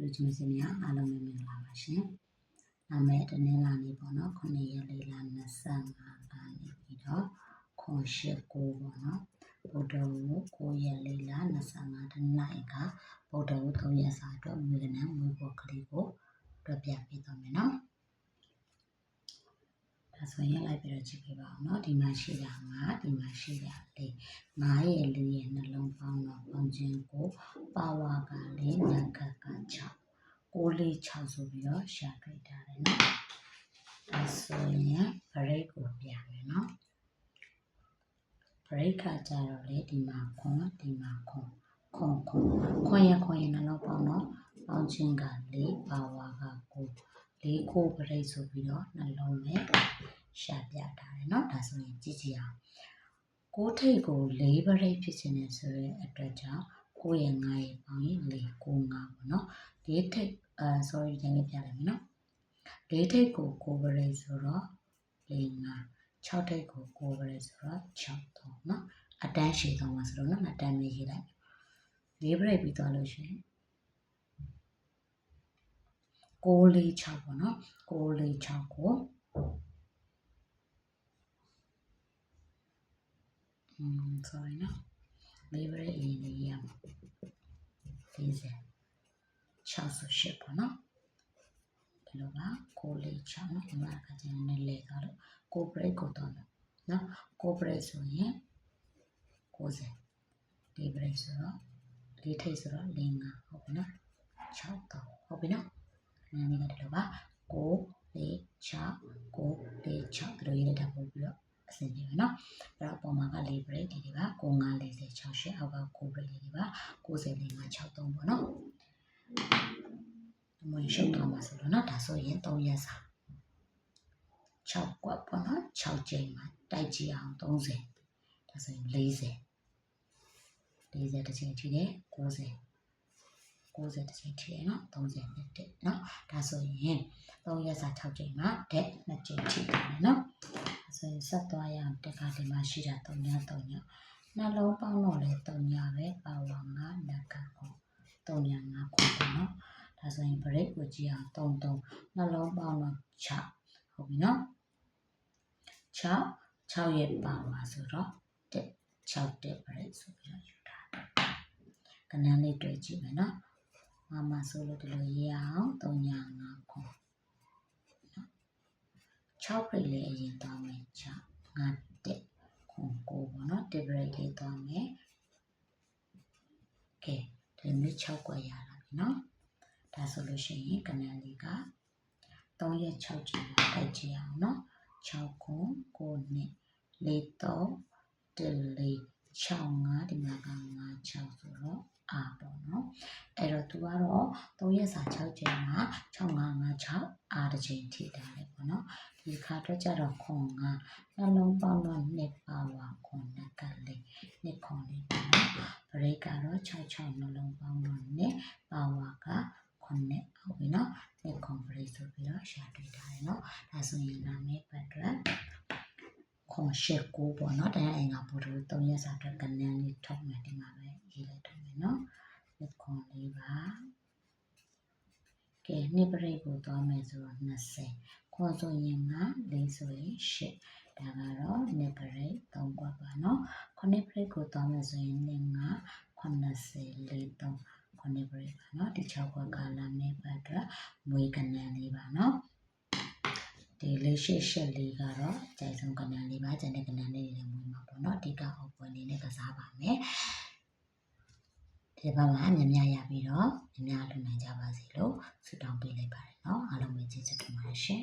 လူချင်းစင်များအားလုံးပဲမင်္ဂလာပါရှင်။နာမည်တနင်္လာနေ့ပေါ့နော်9ရက်လေးလ25ကနေပြီးတော့ခွန်ရှိကိုပေါ့နော်ဗုဒ္ဓဝ9ရက်လေးလ25တနင်္လာကဗုဒ္ဓဝ3ရက်စာအတွက်မြေကနံမွေးဖို့ကလေးကိုပြပြပေးသွားမယ်နော်။ ဒါဆိုရင်လိုက်ပြီးတော့ကြည့်ပေးပါအောင်နော်ဒီမှာရှိတာ9ဒီမှာရှိတာလေး9ရဲ့လူရဲ့နှလုံးပေါင်းတော့ပေါင်းခြင်းကိုပါဝါကလေးနံခတ်က6 6လေး6ဆိုပြီးတော့ရှာတွေ့ထားတယ်နော်ဒါဆိုရင် break ကိုပြန်မယ်နော် break ကကြတော့လေဒီမှာခွန်ဒီမှာခွန်ခွန်ခွန်ခွန်ရခွန်ရနှလုံးပေါင်းတော့ပေါင်းခြင်းက၄ပါဝါက9 လေးကိုပရိတ်ဆိုပြီးတော့နှလုံးနဲ့ရှာပြထားတယ်เนาะဒါဆိုရင်ကြည့်ကြည့်အောင်ကိုထိတ်ကို၄ပရိတ်ဖြစ်ခြင်းနဲ့ဆိုရဲအတွက်ကြောင့်ကိုရဲ့9ရဲ့ပေါင်းရင်၄ကို9ပေါ့เนาะဒီထိတ်အာ sorry တကယ်ပြလိုက်မယ်เนาะ၄ထိတ်ကို9ပရိတ်ဆိုတော့၄9 6ထိတ်ကို9ပရိတ်ဆိုတော့6တော့เนาะအတန်းရှည်တော့မှာဆိုတော့เนาะအတန်းလေးရေးလိုက်၄ပရိတ်ပြီးသွားလို့ရှိရင် 646ပေါ့နော်646ကိုอืม sorry နော်လေးဘရဲ့အရင်လေးရမှာ40 68ပေါ့နော်ဒီလိုပါ646နော်ဒီမှာကကျန်နေလေသွားလို့ကို break ကိုတော့မယ်နော်ကို break ဆိုရင်90ဒီ break ဆိုတော့ဒီထိတ်ဆိုတော့45ဟုတ်ပြီနော်6တော့ဟုတ်ပြီနော် နာမည်ကဒီလိုပါ9 4 6 9 4 6ဒီလိုရေးလိုက်တာပို့ပြီးတော့အဆင်ပြေမယ်နော်အဲ့တော့အပေါ်မှာက4 break ဒီတွေပါ9 5 40 68အောက်က9 break ဒီတွေပါ90 5 63ပေါ့နော်အမွေရှုပ်တော့မှာဆိုတော့နော်ဒါဆိုရင်3ရက်စာ6ကွက်ပေါ့နော်6ချိန်မှာတိုက်ကြည့်အောင်30ဒါဆိုရင်40 40တစ်ချိန်ထိတယ်90 90တစ်ချိန်ထိတယ်နော်30နှစ်တက်နော်ဒါဆိုရင်3ရက်စာ6ချိန်မှာတက်2ချိန်ထိတယ်နော်ဒါဆိုရင်ဆက်သွားရအောင်တက်ကဒီမှာရှိတာ3ည3ညနှလုံးပေါင်းတော့လေ3ညပဲပါဝါ9နက်ကကို3ည9ခုပေါ့နော်ဒါဆိုရင် break ကိုကြည့်အောင်3 3နှလုံးပေါင်းတော့6ဟုတ်ပြီနော်6 6ရဲ့ပါဝါဆိုတော့တက်6တက် break ဆိုပြီးတော့ယူထားတယ်ကနန်းလေးတွေ့ကြည့်မယ်နော် မမဆိုလို့ဒီလိုရေးအောင်3ည9ခု6 break လေးအရင်တောင်းမယ်6 5တက်ခု9ပေါ့နော်တက် break လေးတောင်းမယ်ကဲဒီမျိုး6ကွက်ရလာပြီနော်ဒါဆိုလို့ရှိရင်ကနန်းလေးက3ရက်6ကြိမ်တိုက်ကြည့်အောင်နော်6ခု9နှစ်4 3 1 4 6 5ဒီမှာက5 6ဆိုတော့ အာပေါ့နော်အဲ့တော့သူကတော့3ရက်စာ6ချိန်မှာ6556အာတစ်ချိန်ထိတာလေပေါ့နော်ဒီခါတော့ကြတော့ခွန်ကနှလုံးပေါင်းတော့နှစ်ပါဝါခွန်နဲ့ကလေးနှစ်ခွန်လေးပေါ့နော်ဘရိတ်ကတော့66နှလုံးပေါင်းတော့နှစ်ပါဝါကခွန်နဲ့ဟုတ်ပြီနော်နှစ်ခွန်ဘရိတ်ဆိုပြီးတော့ရှာတွေ့ထားတယ်နော်ဒါဆိုရင်နာမည်ပတ်အတွက် ခွန်ရှက်ကိုပေါ့နော်တရားအင်္ဂါဘုဒ္ဓ3ရက်စာအတွက်ကနန်းလေးထုတ်မယ်ဒီမှာပဲရေးလိုက်ထုတ်မယ်နော်နှစ်ခွန်လေးပါကဲနှစ်ပရိတ်ကိုသွားမယ်ဆိုတော့20ခွန်ဆိုရင်က၄ဆိုရင်8ဒါကတော့နှစ်ပရိတ်3ကွက်ပါနော်ခုနှစ်ပရိတ်ကိုသွားမယ်ဆိုရင်နှစ်က80 43ခုနှစ်ပရိတ်ပါနော်ဒီ6ကွက်ကလာနှစ်ပတ်အတွက်မွေးကနန်းလေးပါနော် ဒီလေးရှိရှက်လေးကတော့ကြိုင်ဆုံးကဏ္ဍလေးပါကျန်တဲ့ကဏ္ဍလေးတွေဝင်မှာပေါ့နော်အဓိကအောက်ပွင့်လေးနဲ့ကစားပါမယ်ဒီဘက်မှာမြများရပြီးတော့မြများလုံနိုင်ကြပါစေလို့ဆုတောင်းပေးလိုက်ပါတယ်နော်အားလုံးပဲကျေးဇူးတင်ပါတယ်ရှင်